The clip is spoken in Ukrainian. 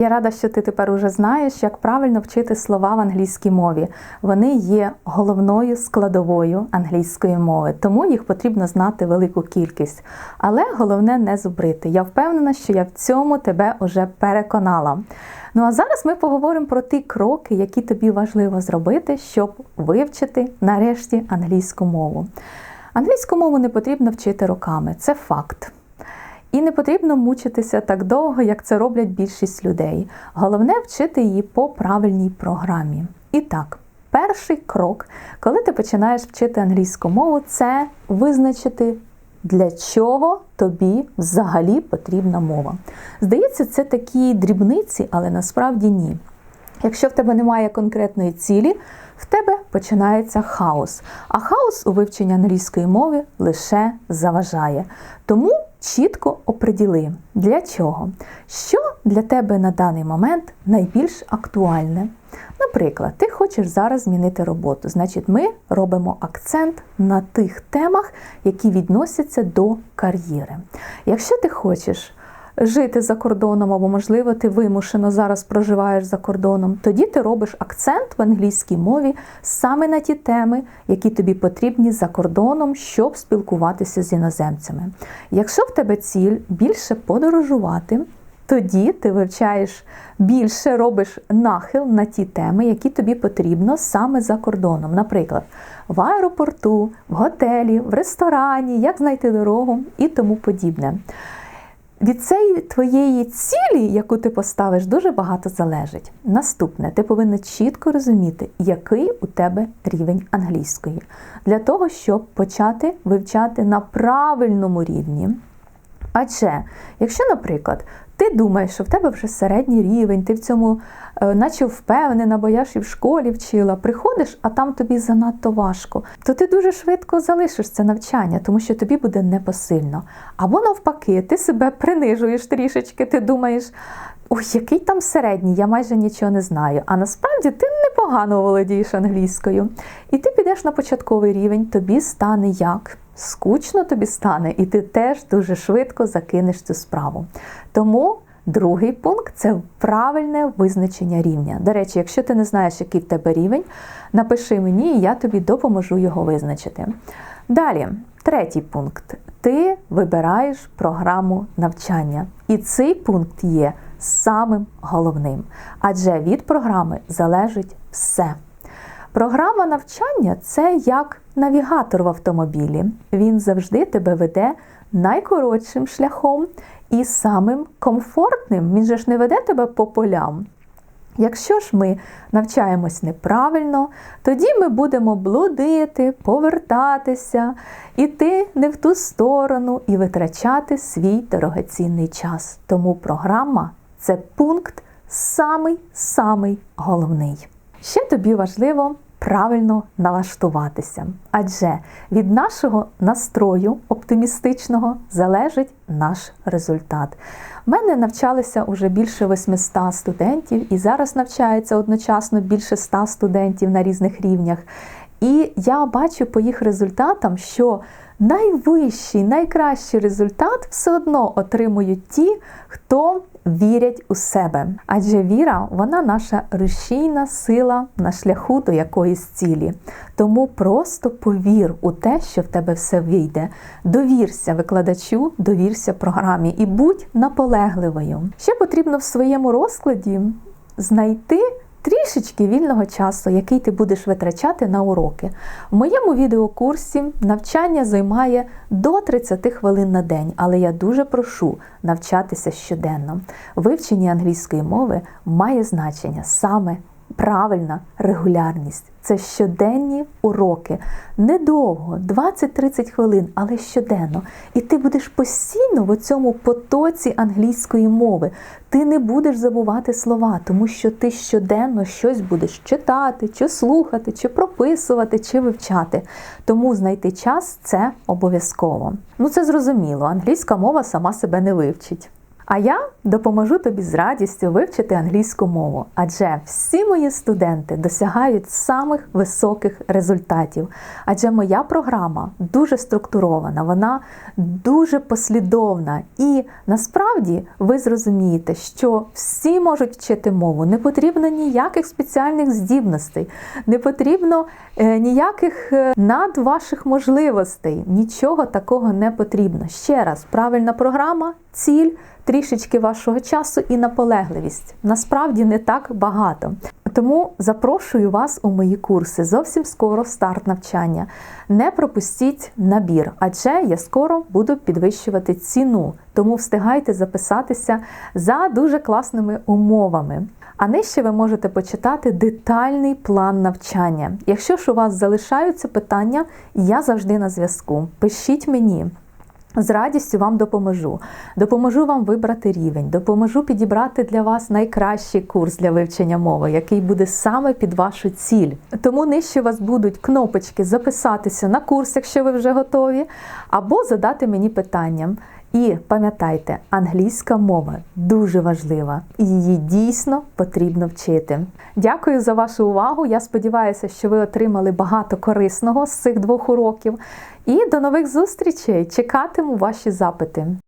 Я рада, що ти тепер уже знаєш, як правильно вчити слова в англійській мові. Вони є головною складовою англійської мови, тому їх потрібно знати велику кількість. Але головне не зубрити. Я впевнена, що я в цьому тебе уже переконала. Ну а зараз ми поговоримо про ті кроки, які тобі важливо зробити, щоб вивчити нарешті англійську мову. Англійську мову не потрібно вчити роками, це факт. І не потрібно мучитися так довго, як це роблять більшість людей. Головне вчити її по правильній програмі. І так, перший крок, коли ти починаєш вчити англійську мову, це визначити, для чого тобі взагалі потрібна мова. Здається, це такі дрібниці, але насправді ні. Якщо в тебе немає конкретної цілі, в тебе починається хаос. А хаос у вивченні англійської мови лише заважає. Тому чітко оприділи, для чого, що для тебе на даний момент найбільш актуальне. Наприклад, ти хочеш зараз змінити роботу, значить, ми робимо акцент на тих темах, які відносяться до кар'єри. Якщо ти хочеш жити за кордоном, або, можливо, ти вимушено зараз проживаєш за кордоном, тоді ти робиш акцент в англійській мові саме на ті теми, які тобі потрібні за кордоном, щоб спілкуватися з іноземцями. Якщо в тебе ціль більше подорожувати, тоді ти вивчаєш більше, робиш нахил на ті теми, які тобі потрібно саме за кордоном. Наприклад, в аеропорту, в готелі, в ресторані, як знайти дорогу і тому подібне. Від цієї твоєї цілі, яку ти поставиш, дуже багато залежить. Наступне, ти повинна чітко розуміти, який у тебе рівень англійської, для того, щоб почати вивчати на правильному рівні. Адже, якщо, наприклад, ти думаєш, що в тебе вже середній рівень, ти в цьому е, наче впевнена, бо я ж і в школі вчила, приходиш, а там тобі занадто важко, то ти дуже швидко залишиш це навчання, тому що тобі буде непосильно. Або навпаки, ти себе принижуєш трішечки, ти думаєш. Ой, який там середній, я майже нічого не знаю. А насправді ти непогано володієш англійською. І ти підеш на початковий рівень, тобі стане як? Скучно тобі стане, і ти теж дуже швидко закинеш цю справу. Тому другий пункт це правильне визначення рівня. До речі, якщо ти не знаєш, який в тебе рівень, напиши мені, і я тобі допоможу його визначити. Далі, третій пункт. Ти вибираєш програму навчання. І цей пункт є самим головним, адже від програми залежить все. Програма навчання це як навігатор в автомобілі. Він завжди тебе веде найкоротшим шляхом і самим комфортним. Він же ж не веде тебе по полям. Якщо ж ми навчаємось неправильно, тоді ми будемо блудити, повертатися, іти не в ту сторону і витрачати свій дорогоцінний час. Тому програма це пункт самий-самий головний. Ще тобі важливо правильно налаштуватися, адже від нашого настрою оптимістичного залежить наш результат. У мене навчалися вже більше 800 студентів, і зараз навчається одночасно більше 100 студентів на різних рівнях. І я бачу по їх результатам, що найвищий, найкращий результат все одно отримують ті, хто вірять у себе. Адже віра, вона наша рушійна сила на шляху до якоїсь цілі. Тому просто повір у те, що в тебе все вийде. Довірся викладачу, довірся програмі і будь наполегливою. Ще потрібно в своєму розкладі знайти. Трішечки вільного часу, який ти будеш витрачати на уроки. В моєму відеокурсі навчання займає до 30 хвилин на день, але я дуже прошу навчатися щоденно. Вивчення англійської мови має значення саме правильна регулярність. Це щоденні уроки. Недовго, 20-30 хвилин, але щоденно. І ти будеш постійно в цьому потоці англійської мови. Ти не будеш забувати слова, тому що ти щоденно щось будеш читати, чи слухати, чи прописувати, чи вивчати. Тому знайти час це обов'язково. Ну це зрозуміло, англійська мова сама себе не вивчить. А я допоможу тобі з радістю вивчити англійську мову, адже всі мої студенти досягають самих високих результатів. Адже моя програма дуже структурована, вона дуже послідовна. І насправді ви зрозумієте, що всі можуть вчити мову. Не потрібно ніяких спеціальних здібностей, не потрібно е, ніяких е, над ваших можливостей. Нічого такого не потрібно. Ще раз, правильна програма, ціль, трішечки вашого часу і наполегливість. Насправді не так багато. Тому запрошую вас у мої курси. Зовсім скоро старт навчання. Не пропустіть набір, адже я скоро буду підвищувати ціну. Тому встигайте записатися за дуже класними умовами. А нижче ви можете почитати детальний план навчання. Якщо ж у вас залишаються питання, я завжди на зв'язку. Пишіть мені. З радістю вам допоможу. Допоможу вам вибрати рівень, допоможу підібрати для вас найкращий курс для вивчення мови, який буде саме під вашу ціль. Тому нижче у вас будуть кнопочки записатися на курс, якщо ви вже готові, або задати мені питання. І пам'ятайте, англійська мова дуже важлива, і її дійсно потрібно вчити. Дякую за вашу увагу. Я сподіваюся, що ви отримали багато корисного з цих двох уроків. І до нових зустрічей! Чекатиму ваші запити.